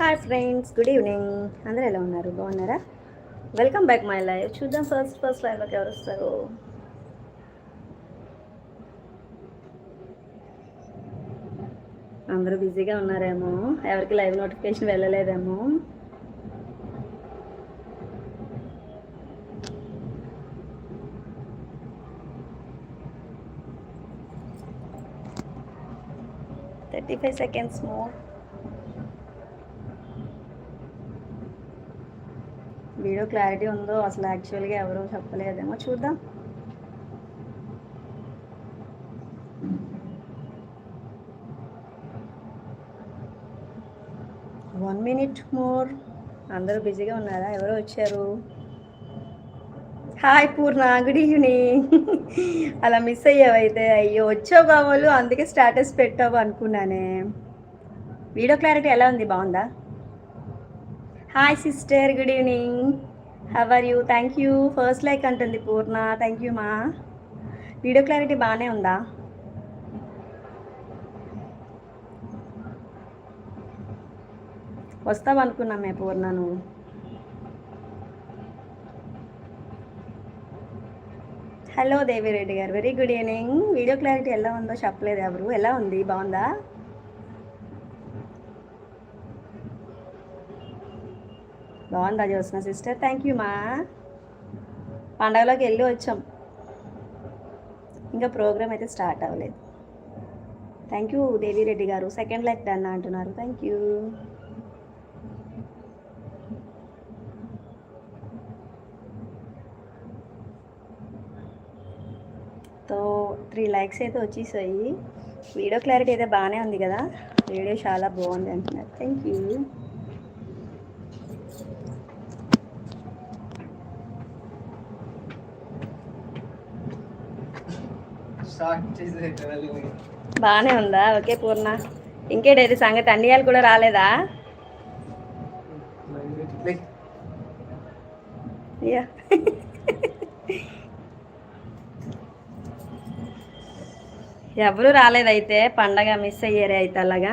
Hi friends good evening అందరూ ఎలా ఉన్నారు? బాగున్నారా? వెల్కమ్ బ్యాక్ మై లైఫ్ చూద్దాం ఫస్ట్ ఫస్ట్ లైవ్లోకి ఎవరు వస్తారు? అందరూ బిజీగా ఉన్నారేమో. ఎవరికి live notification వెళ్ళలేదేమో. Thirty five seconds more video clarity ఉందో అసలు యాక్చువల్గా ఎవరో చెప్పలేదేమో. చూద్దాం. వన్ మినిట్ మోర్ అందరూ బిజీగా ఉన్నారా? ఎవరో వచ్చారు? హాయ్ పూర్ణ. గుడ్ ఈవినింగ్ అలా మిస్ అయ్యావైతే. అయ్యో వచ్చావు కావాలు. అందుకే స్టేటస్ పెట్టావు అనుకున్నానే. వీడియో క్లారిటీ ఎలా ఉంది? బాగుందా? Hi sister good evening how are you thank you first like అంటుంది పూర్ణ. థ్యాంక్ యూ మా వీడియో క్లారిటీ బాగానే ఉందా? వస్తావు అనుకున్నామే పూర్ణ నువ్వు. Hello Devireddy garu. Very good evening video clarity ఎలా ఉందో చెప్పలేదు ఎవరు. ఎలా ఉంది? బాగుందా? బాగుందా జ్యోత్స్న సిస్టర్. థ్యాంక్ యూ మా. పండగలోకి వెళ్ళి వచ్చాం. ఇంకా ప్రోగ్రామ్ అయితే స్టార్ట్ అవ్వలేదు. Thank you Devireddy garu. Second like done అంటున్నారు. థ్యాంక్ యూ తో త్రీ లైక్స్ అయితే వచ్చేసాయి. వీడియో క్లారిటీ అయితే బాగానే ఉంది కదా. వీడియో చాలా బాగుంది అంటున్నారు. థ్యాంక్ యూ స్టార్ట్ చేసేది వెళ్ళి బాగానే ఉందా? ఓకే పూర్ణ. ఇంకేడేది సంగతి? అన్నియాలు కూడా రాలేదా? అయ్యా. ఎవరు రాలేదైతే పండగ మిస్ అయ్యారే అయితే అలాగా?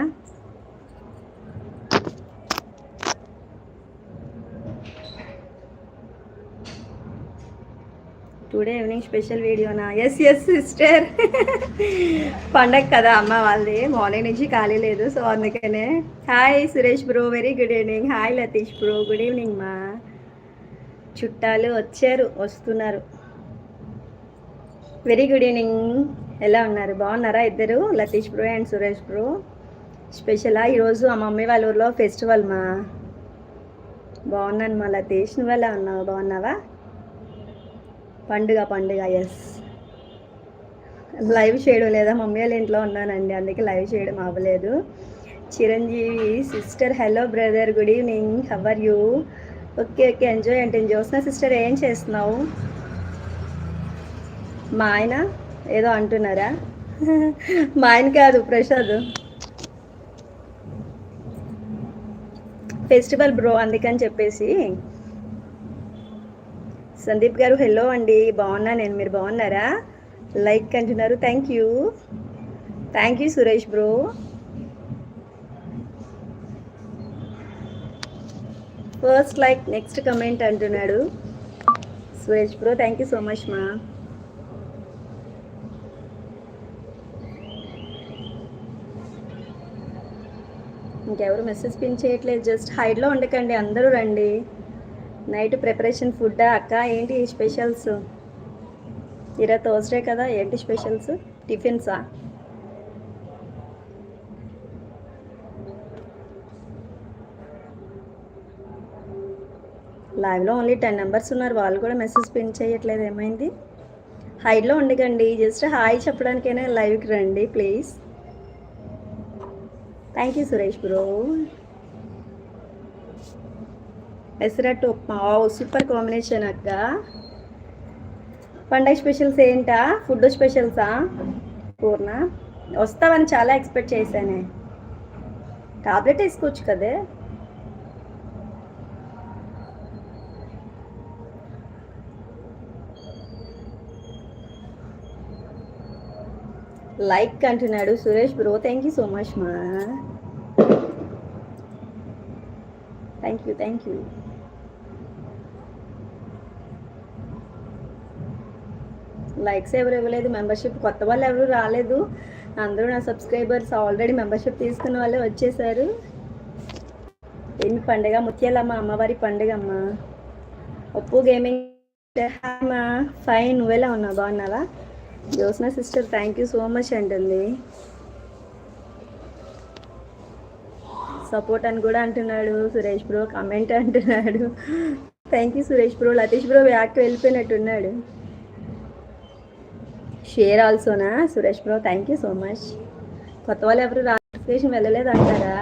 టుడే ఈవినింగ్ స్పెషల్ వీడియోనా ఎస్ ఎస్ సిస్టర్ పండగ కదా అమ్మ వాళ్ళది. మార్నింగ్ నుంచి ఖాళీ లేదు సో అందుకనే. Hi Suresh bro very good evening hi Latish bro good evening మా. చుట్టాలు వచ్చారు వస్తున్నారు. వెరీ గుడ్ ఈవినింగ్ ఎలా ఉన్నారు? బాగున్నారా ఇద్దరు? Latish bro and Suresh bro స్పెషలా ఈరోజు మా మమ్మీ వాళ్ళ ఊర్లో ఫెస్టివల్ మా. బాగున్నాను మా లతీష్. నువ్వు ఎలా ఉన్నావు? బాగున్నావా? పండుగ పండుగ ఎస్ లైవ్ చేయడం లేదా? మమ్మీ వాళ్ళ ఇంట్లో ఉన్నానండి. అందుకే లైవ్ చేయడం అవ్వలేదు. Chiranjeevi sister hello brother good evening how are you okay okay enjoy అంటే జ్యోత్స్న సిస్టర్ ఏం చేస్తున్నావు? మా ఆయన? ఏదో అంటున్నారా? మా ఆయన కాదు ప్రసాద్. ఫెస్టివల్ బ్రో అందుకని చెప్పేసి. సందీప్ గారు హలో అండి బాగున్నా నేను మీరు బాగున్నారా? లైక్ అంటున్నారు thank you thank you Suresh bro first like next comment అంటున్నాడు. Suresh bro thank you so much మా ఇంకెవరు మెసేజ్ పిన్ చేయట్లేదు జస్ట్ హైడ్లో ఉండకండి అందరూ రండి. నైట్ ప్రిపరేషన్ ఫుడ్డా అక్క? ఏంటి స్పెషల్స్? ఈరోజు థర్స్డే కదా ఏంటి స్పెషల్స్? టిఫిన్సా? లైవ్లో ఓన్లీ టెన్ మెంబర్స్ ఉన్నారు వాళ్ళు కూడా మెసేజ్ పిన్ చేయట్లేదు ఏమైంది? హైడ్లో ఉండకండి జస్ట్ హాయ్ చెప్పడానికైనా లైవ్కి రండి please. Thank you Suresh bro. Pesarattu upma. Super combination అక్క. పండగ స్పెషల్స్ ఏంటా? ఫుడ్ స్పెషల్సా? పూర్ణ. వస్తావని చాలా ఎక్స్పెక్ట్ చేశానే. టాబ్లెట్ వేసుకోవచ్చు కదే. లైక్ అంటున్నాడు Suresh bro. Thank you so much మా. Thank you thank you. Likes ఎవరు ఇవ్వలేదు మెంబర్షిప్ కొత్త వాళ్ళు ఎవరు రాలేదు. అందరూ నా సబ్స్క్రైబర్స్ ఆల్రెడీ మెంబర్షిప్ తీసుకున్న వాళ్ళే వచ్చేసారు. ఏమి పండుగ? ముత్యాలమ్మ అమ్మవారి పండుగ అమ్మ. ఒప్పు గేమింగ్ అమ్మా ఫైన్ నువ్వెలా ఉన్నావు? బాగున్నావా? Jyotsna sister thank you so much అంటుంది. సపోర్ట్ అని కూడా అంటున్నాడు. సురేష్ బ్రో కమెంట్ అంటున్నాడు. Thank you Suresh bro. Latish bro back వెళ్ళిపోయినట్టున్నాడు. Share ఆల్సోనా Suresh bro thank you so much కొత్త వాళ్ళు ఎవరు రాజేషన్ వెళ్ళలేదు అంటారా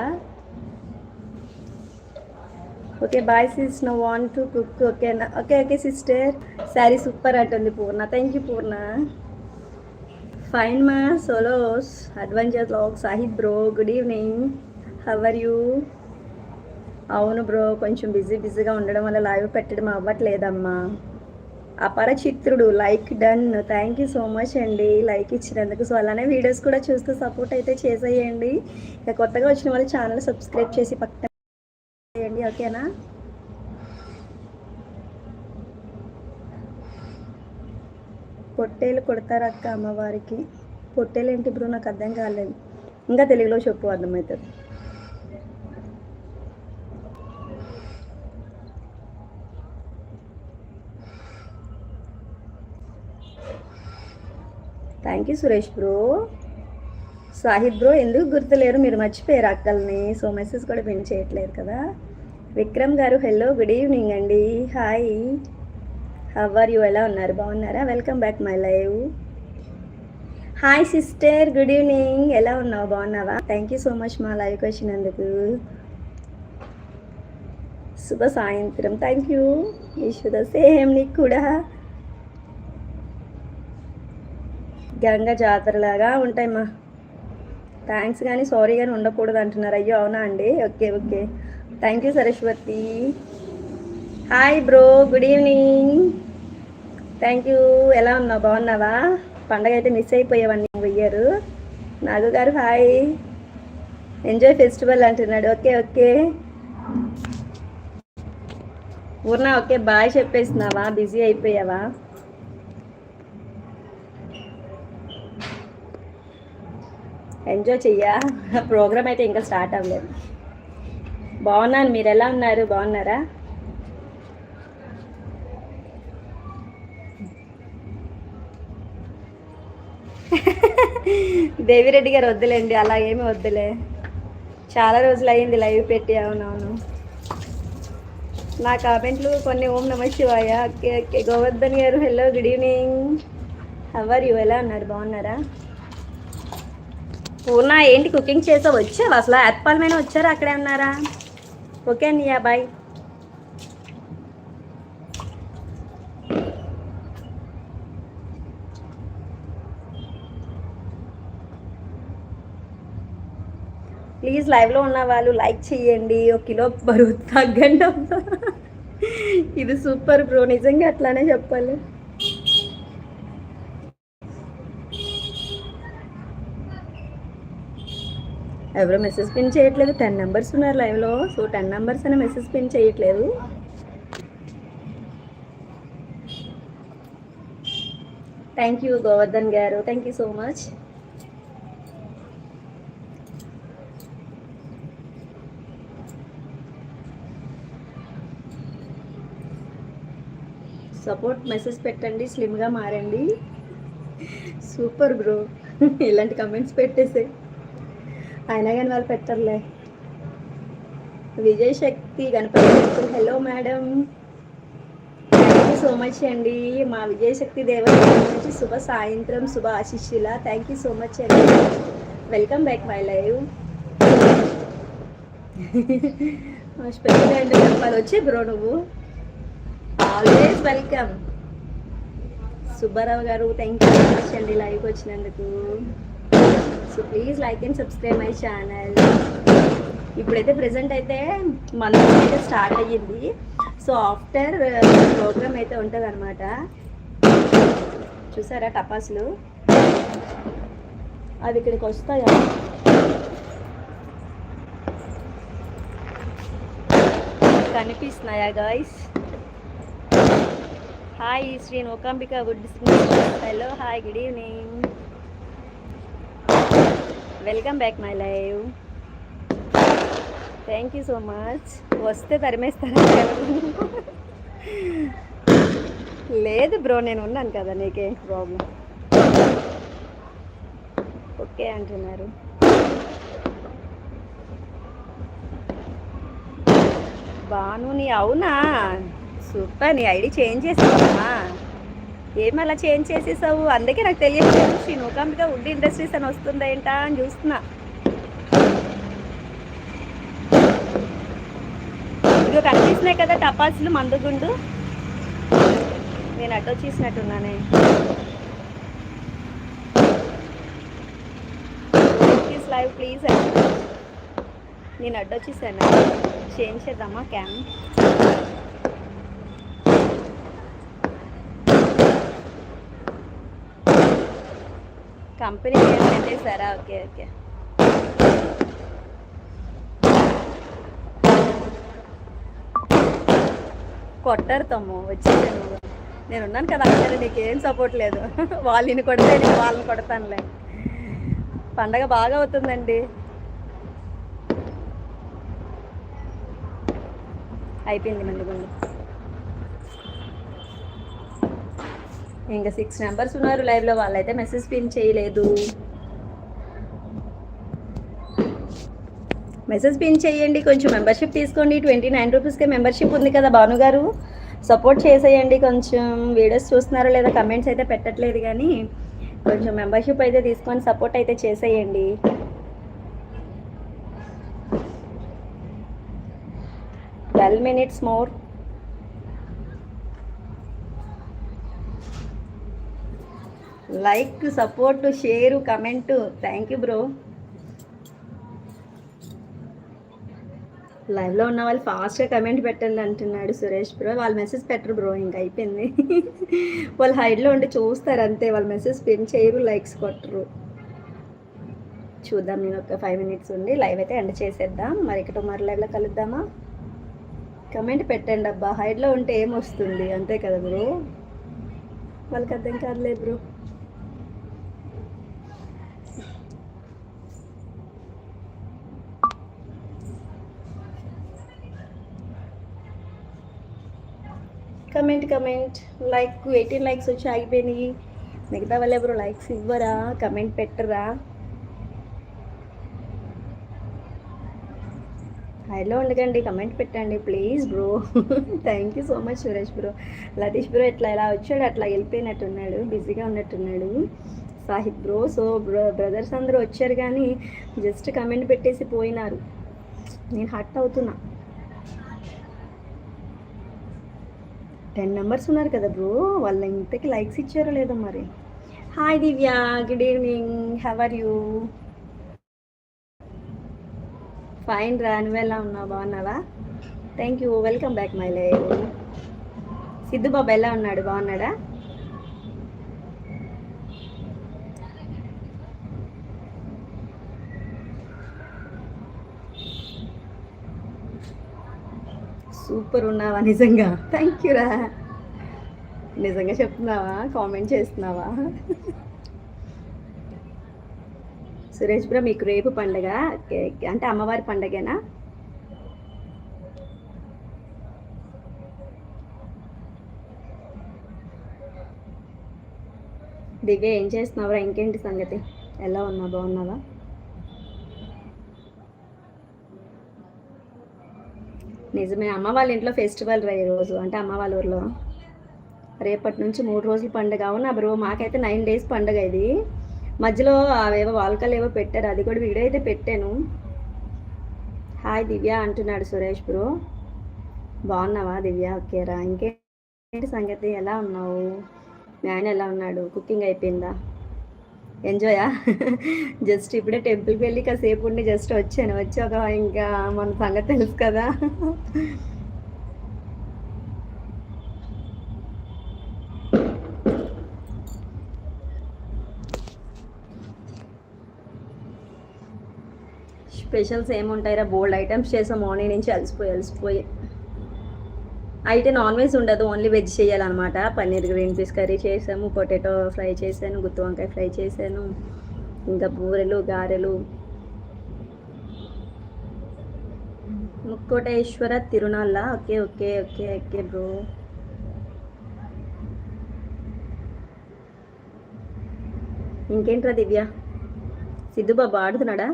okay bye sis no want to cook ఓకేనా okay okay sister sari super అంటుంది Purna. Thank you Purna. Fine మా solos adventure log Sahid bro good evening how are you అవును బ్రో కొంచెం బిజీ బిజీగా ఉండడం వల్ల లైవ్ పెట్టడం అవ్వట్లేదమ్మా. అపరచిత్రుడు like done thank you so much అండి లైక్ ఇచ్చినందుకు. సో అలానే వీడియోస్ కూడా చూస్తూ సపోర్ట్ అయితే చేసేయండి. ఇక కొత్తగా వచ్చిన వాళ్ళు ఛానల్ సబ్స్క్రైబ్ చేసి పక్కన చేయండి ఓకేనా పొట్టేలు కొడతారు అక్క అమ్మవారికి? పొట్టేలు ఏంటి బ్రో? నాకు అర్థం కాలేదు. ఇంకా తెలుగులో చెప్పు అర్థమవుతుంది. Thank you Suresh bro Sahid bro ఎందుకు గుర్తులేరు? మీరు మర్చిపోయారు అక్కల్ని. సో మెసేజ్ కూడా పిన్ చేయట్లేదు కదా. Vikram garu hello good evening అండి. హాయ్ హవర్ యూ ఎలా ఉన్నారు? బాగున్నారా? Welcome back my live hi sister good evening ఎలా ఉన్నావు? బాగున్నావా? థ్యాంక్ యూ సో మచ్ మా లైవ్కి వచ్చినందుకు శుభ సాయంత్రం. థ్యాంక్ యూ ఈశ్వర సేమ్ నీకు కూడా. గంగ జాతరలాగా ఉంటాయమ్మా. థ్యాంక్స్ కానీ సారీ కానీ ఉండకూడదు అంటున్నారు. అయ్యో అవునా అండి? Okay okay. Thank you Saraswati. Hi bro good evening thank you ఎలా ఉన్నావు? బాగున్నావా? పండగ అయితే miss అయిపోయేవన్నీ వెయ్యారు. Nagu garu hi enjoy festival అంటున్నాడు. Okay okay. ఊర్నా ఓకే బాయ్ చెప్పేస్తున్నావా? బిజీ అయిపోయావా? ఎంజాయ్ చెయ్యా. ప్రోగ్రామ్ అయితే ఇంకా స్టార్ట్ అవ్వలేదు. బాగున్నాను మీరు ఎలా ఉన్నారు? బాగున్నారా? దేవిరెడ్డి గారు వద్దులేండి అలా ఏమి వద్దులే. చాలా రోజులు అయ్యింది లైవ్ పెట్టి అవునవును. నా కామెంట్లు కొన్ని ఓం నమ శివాయ Govardhan garu hello good evening how are you ఎలా ఉన్నారు? బాగున్నారా? పూర్ణ ఏంటి కుకింగ్ చేసావు వచ్చావు? అసలు యాత్పాల్ మీద వచ్చారా? అక్కడే ఉన్నారా? ఓకే అన్నయ్య బాయ్ ప్లీజ్ లైవ్లో ఉన్న వాళ్ళు లైక్ చేయండి ఒక కిలో బరువు తగ్గండి ఇది సూపర్ బ్రో నిజంగా అట్లానే చెప్పాలి. ఎవరో మెసేజ్ పిన్ చేయట్లేదు. టెన్ నెంబర్స్ ఉన్నారు లైవ్లో సో టెన్ నెంబర్స్ అనే మెసేజ్ పిన్ చేయట్లేదు. Thank you Govardhan garu. Thank you so much support message పెట్టండి. స్లిమ్గా మారండి. సూపర్ బ్రో ఇలాంటి కమెంట్స్ పెట్టేసే అయినా కానీ వాళ్ళు పెట్టర్లే. Vijay Shakti Ganapati hello madam thank you so much అండి. మా విజయ్ శక్తి దేవత నుంచి శుభ సాయంత్రం శుభ ఆశిష్యుల థ్యాంక్ యూ సో మచ్ అండి. Welcome back my live special అండి చెప్పాలి. వచ్చి బ్రో నువ్వు. ఆల్వేస్ వెల్కమ్ సుబ్బారావు గారు థ్యాంక్ యూ సో మచ్ అండి లైవ్కి వచ్చినందుకు. So please like and subscribe my channel ఇప్పుడైతే ప్రజెంట్ అయితే మన అయితే స్టార్ట్ అయ్యింది. సో ఆఫ్టర్ ప్రోగ్రామ్ అయితే ఉంటుంది అనమాట చూసారా టపాసులు? అవి ఇక్కడికి వస్తాయా? కనిపిస్తున్నాయా గాయస్ హాయ్ శ్రీ నోకాంబిక would hello hi good evening welcome back my live thank you so much వస్తే తరిమేస్తారా లేదు బ్రో నేను ఉన్నాను కదా నీకేం ప్రాబ్లం ఓకే అంటున్నారు. బాను నీ అవునా? సూపర్ నీ ఐడి చేంజ్ చేసావా ఏం అలా చేంజ్ చేసేసావు? అందుకే నాకు తెలియట్లేదు. శ్రీ నూకాంబిక వుడ్ ఇండస్ట్రీస్ అని వస్తుందా ఏంటా అని చూస్తున్నా. ఇదిగో కనిపిస్తున్నాయి కదా టపాసులు మందుగుండు నేను అటో చేసినట్టున్నానే. ప్లీజ్ లైవ్ ప్లీజ్ అండి. నేను అడ్డొచ్చేసాను చేంజ్ చేద్దామా cam? Company name పెట్టేశారా? Okay okay. కొట్టారు తమ్ము వచ్చేసాను నేను ఉన్నాను కదా అక్కడ నీకేం సపోర్ట్ లేదు. వాళ్ళని కొడితే నేను వాళ్ళని కొడతానులే. పండగ బాగా అవుతుందండి. అయిపోయింది ముందు ముందు ఇంకా సిక్స్ మెంబర్స్ ఉన్నారు లైవ్లో వాళ్ళైతే మెసేజ్ పిన్ చేయలేదు. మెసేజ్ పిన్ చేయండి కొంచెం మెంబర్షిప్ తీసుకోండి. ట్వంటీ నైన్ రూపీస్కే మెంబర్షిప్ ఉంది కదా భాను గారు. సపోర్ట్ చేసేయండి కొంచెం. వీడియోస్ చూస్తున్నారో లేదా కమెంట్స్ అయితే పెట్టట్లేదు కానీ కొంచెం మెంబర్షిప్ అయితే తీసుకొని సపోర్ట్ అయితే చేసేయండి. Twelve minutes more like support share comment. Thank you bro లైవ్లో ఉన్న వాళ్ళు ఫాస్ట్గా కమెంట్ పెట్టండి అంటున్నాడు సురేష్ బ్రో వాళ్ళు మెసేజ్ పెట్టరు బ్రో ఇంకా అయిపోయింది. వాళ్ళు హైడ్లో ఉండి చూస్తారు అంతే. వాళ్ళు మెసేజ్ పిన్ చేయరు లైక్స్ కొట్టరు. చూద్దాం నేను ఒక ఫైవ్ మినిట్స్ ఉండి లైవ్ అయితే ఎండ్ చేసేద్దాం. మరి ఇక్కడ మరి లైవ్లో కలుద్దామా? కమెంట్ పెట్టండి అబ్బా. హైడ్లో ఉంటే ఏమొస్తుంది అంతే కదా బ్రో వాళ్ళకి అర్థం కాదులే bro comment comment like eighteen likes వచ్చి ఆగిపోయినాయి. మిగతా వాళ్ళు ఎవరు లైక్స్ ఇవ్వరా? కమెంట్ పెట్టరా? హైలో ఉండకండి కమెంట్ పెట్టండి please bro thank you so much Suresh bro Latish bro ఎట్లా ఇలా వచ్చాడు? అట్లా వెళ్ళిపోయినట్టున్నాడు బిజీగా ఉన్నట్టున్నాడు. Sahith bro so bro brothers అందరూ వచ్చారు కానీ జస్ట్ కమెంట్ పెట్టేసి పోయినారు. నేను హట్ అవుతున్నా. టెన్ మెంబర్స్ ఉన్నారు కదా బ్రో వాళ్ళ ఇంతకి లైక్స్ ఇచ్చారో లేదో మరి. Hi Divya good evening how are you fine రా నువ్వెలా ఉన్నావు? బాగున్నావా? Thank you welcome back my live Siddhu బాబు ఎలా ఉన్నాడు? బాగున్నాడా? సూపర్ ఉన్నావా నిజంగా? థ్యాంక్ యూ రా. నిజంగా చెప్తున్నావా? కామెంట్ చేస్తున్నావా? సురేష్ బ్రో మీకు రేపు పండగ. అంటే అమ్మవారి పండగేనా? దివ్య ఏం చేస్తున్నావురా? ఇంకేంటి సంగతి? ఎలా ఉన్నా? బాగున్నావా? నిజమే. అమ్మ వాళ్ళ ఇంట్లో ఫెస్టివల్ రా ఈరోజు అంటే అమ్మ వాళ్ళ ఊర్లో. రేపటి నుంచి మూడు రోజులు పండుగ. అవునా బ్రో? మాకైతే నైన్ డేస్ పండుగ ఇది. మధ్యలో అవేవో వాల్కలు ఏవో పెట్టారు. అది కూడా వీడియో అయితే పెట్టాను. హాయ్ దివ్య అంటున్నాడు సురేష్ బ్రో. బాగున్నావా దివ్య? ఓకేరా ఇంకేంటి సంగతి? ఎలా ఉన్నావు? మీ ఆయన ఎలా ఉన్నాడు? కుకింగ్ అయిపోయిందా? ఎంజాయా జస్ట్ ఇప్పుడే టెంపుల్కి వెళ్ళి కాసేపు ఉండి జస్ట్ వచ్చాను. వచ్చి ఒక ఇంకా మన సంగతి తెలుసు కదా? స్పెషల్స్ ఏముంటాయిరా? బోల్డ్ ఐటమ్స్ చేసాం మార్నింగ్ నుంచి అలసిపోయి అలసిపోయి. అయితే నాన్ వెజ్ ఉండదు ఓన్లీ వెజ్ చేయాలన్నమాట. పన్నీర్ గ్రీన్ పీస్ కర్రీ చేసాము పొటాటో ఫ్రై చేశాను గుత్తి వంకాయ ఫ్రై చేశాను ఇంకా బూరెలు గారెలు. ముక్కోటేశ్వర తిరునాళ్ళ? Okay okay okay okay bro. ఇంకేంట్రా Divya? Siddhu బాబు ఆడుతున్నాడా?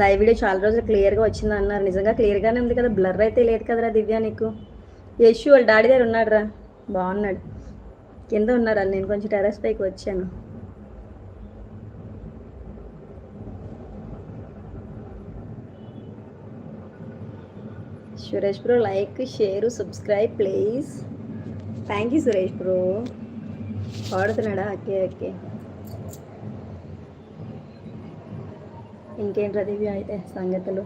లైవ్ వీడియో చాలా రోజులు క్లియర్గా వచ్చింది అన్నారు నిజంగా క్లియర్గానే ఉంది కదా. బ్లర్ అయితే లేదు కదరా దివ్య నీకు. యశు వాళ్ళ డాడీ దగ్గర ఉన్నాడురా. బాగున్నాడు. కింద ఉన్నారా వాళ్ళు నేను కొంచెం టెర్రస్ పైకి వచ్చాను. Suresh bro like share subscribe please. Thank you Suresh bro. పాడుతున్నాడా? Okay okay. ఇంకేంట్రా Divya అయితే సంగతులు?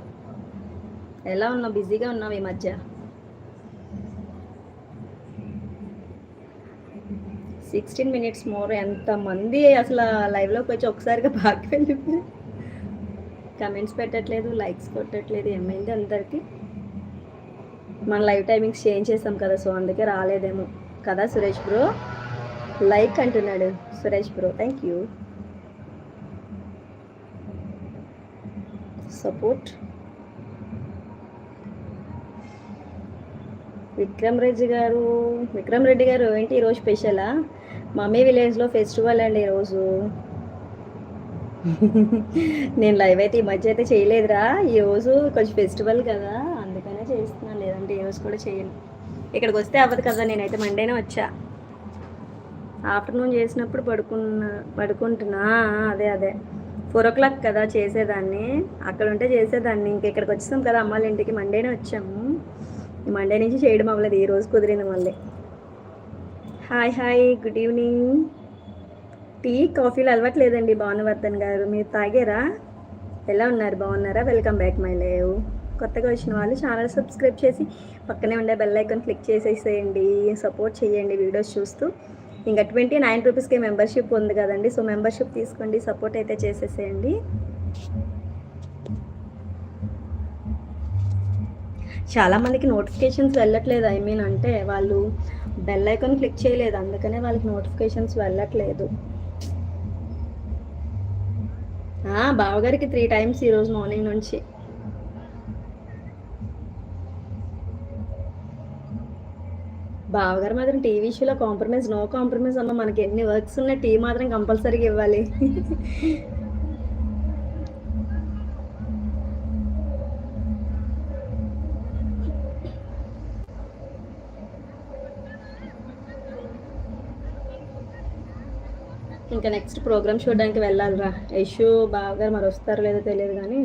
ఎలా ఉన్నావు? బిజీగా ఉన్నావు ఈ మధ్య? సిక్స్టీన్ మినిట్స్ మోర్ ఎంతమంది అసలు లైవ్లోకి వచ్చి ఒకసారిగా బాగా వెళ్ళిపోయి కమెంట్స్ పెట్టట్లేదు లైక్స్ కొట్టట్లేదు ఏమైంది అందరికీ? మన లైవ్ టైమింగ్స్ చేంజ్ చేసాం కదా సో అందుకే రాలేదేమో. కదా సురేష్ బ్రో లైక్ అంటున్నాడు Suresh bro thank you support. Vikram Reddy garu Vikram Reddy గారు ఏంటి ఈరోజు స్పెషలా? మమ్మీ విలేజ్లో ఫెస్టివల్ అండి ఈరోజు నేను లైవ్ అయితే ఈ మధ్య అయితే చేయలేదురా. ఈరోజు కొంచెం ఫెస్టివల్ కదా అందుకనే చేస్తున్నాను. లేదంటే ఈ రోజు కూడా చేయను. ఇక్కడికి వస్తే అవ్వదు కదా నేనైతే మండేనే వచ్చా. ఆఫ్టర్నూన్ చేసినప్పుడు పడుకున్నా పడుకుంటున్నా. అదే అదే. ఫోర్ ఓ క్లాక్ కదా చేసేదాన్ని. అక్కడ ఉంటే చేసేదాన్ని. ఇంక ఇక్కడికి వచ్చాం కదా అమ్మాళ్ళ ఇంటికి. మండేనే వచ్చాము. మండే నుంచి చేయడం అవ్వలేదు. ఈ రోజు కుదిరింది మళ్ళీ. Hi hi. Good evening. Tea కాఫీలు అలవాట్లేదండి భానువర్ధన్ గారు. మీరు తాగారా? ఎలా ఉన్నారు? బాగున్నారా? వెల్కమ్ బ్యాక్ మై లేవ్. కొత్తగా వచ్చిన వాళ్ళు ఛానల్ సబ్స్క్రైబ్ చేసి పక్కనే ఉండే బెల్ ఐకాన్ క్లిక్ చేసేసేయండి. సపోర్ట్ చేయండి వీడియోస్ చూస్తూ. ఇంకా ట్వంటీ నైన్ రూపీస్కి మెంబర్షిప్ ఉంది కదండి. సో మెంబర్షిప్ తీసుకోండి సపోర్ట్ అయితే చేసేసేయండి. చాలా మందికి నోటిఫికేషన్స్ వెళ్ళట్లేదు. ఐ మీన్ అంటే వాళ్ళు బెల్ ఐకాన్ క్లిక్ చేయలేదు. అందుకనే వాళ్ళకి నోటిఫికేషన్స్ వెళ్ళట్లేదు. బావగారికి త్రీ టైమ్స్ ఈరోజు మార్నింగ్ నుంచి. బావగారు మాత్రం టీవీ షోలో కాంప్రమైజ్ నో కాంప్రమైజ్ అమ్మ మనకి ఎన్ని వర్క్స్ ఉన్నాయి టీ మాత్రం కంపల్సరీగా ఇవ్వాలి. ఇంకా నెక్స్ట్ ప్రోగ్రామ్ చూడడానికి వెళ్ళాలిరా. యశు బావగారు మరి వస్తారో లేదో తెలియదు కానీ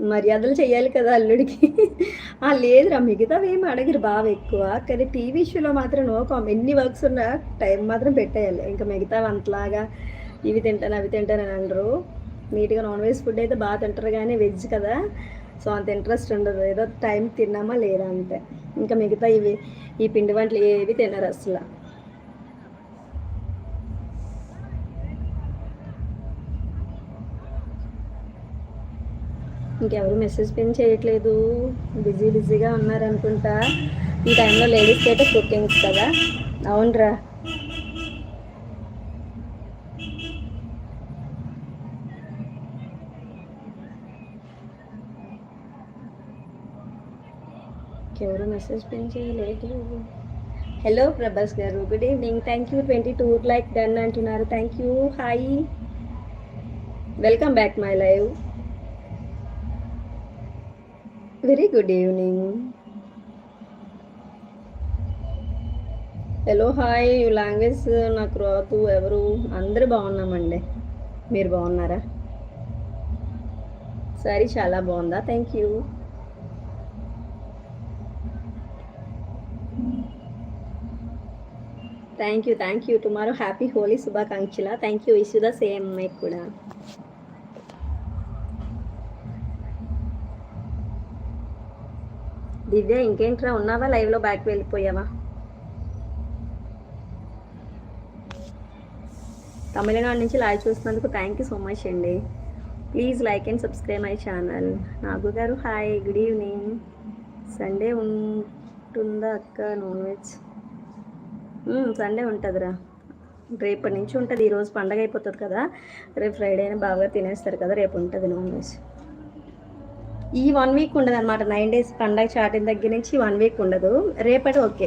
మర్యాదలు చేయాలి కదా అల్లుడికి. ఆ లేదురా మిగతావి ఏమి అడగరు బాగా ఎక్కువ. కానీ టీవీ షోలో మాత్రం నో కామ్ ఎన్ని వర్క్స్ ఉన్నా టైం మాత్రం పెట్టేయాలి. ఇంకా మిగతావి అంతలాగా ఇవి తింటాను అవి తింటాను అని అనరు. నీట్గా నాన్ వెజ్ ఫుడ్ అయితే బాగా తింటారు కానీ వెజ్ కదా. సో అంత ఇంట్రెస్ట్ ఉండదు. ఏదో టైం తిన్నామా లేదా అంతే. ఇంకా మిగతా ఇవి ఈ పిండి వంటలు ఏవి తినరు అసలు. ఇంకెవరు మెసేజ్ పిన్ చేయట్లేదు. బిజీ బిజీగా ఉన్నారనుకుంటా. ఈ టైంలో లేడీస్కి అయితే కుకింగ్స్ కదా. అవునరా. ఎవరు మెసేజ్ పిన్ చేయలేదు. Hello Prabhas garu. Good evening thank you twenty two like done అంటున్నారు. Thank you hi welcome back my live very good evening hello hi you language నాకు రాదు ఎవరు? అందరూ బాగున్నామండి. మీరు బాగున్నారా? సరే చాలా బాగుందా? Thank you thank you thank you tomorrow happy Holi శుభాకాంక్షల thank you wish you the same మీకు కూడా దివ్య ఇంకేంట్రా? ఉన్నావా? లైవ్లో బ్యాక్ వెళ్ళిపోయావా? తమిళనాడు నుంచి లైవ్ చూస్తున్నందుకు థ్యాంక్ యూ సో మచ్ అండి. Please like and subscribe my channel Nagu garu hi good evening Sunday ఉంటుందా అక్క? Non veg Sunday ఉంటుందిరా. రేపటి నుంచి ఉంటుంది. ఈరోజు పండగ అయిపోతుంది కదా. రేపు ఫ్రైడే అయినా బాగా తినేస్తారు కదా. రేపు ఉంటుంది నాన్ వెజ్ ఈ వన్ వీక్ ఉండదు అనమాట నైన్ డేస్ పండగ చాటిన దగ్గర నుంచి వన్ వీక్ ఉండదు. రేపటి ఓకే.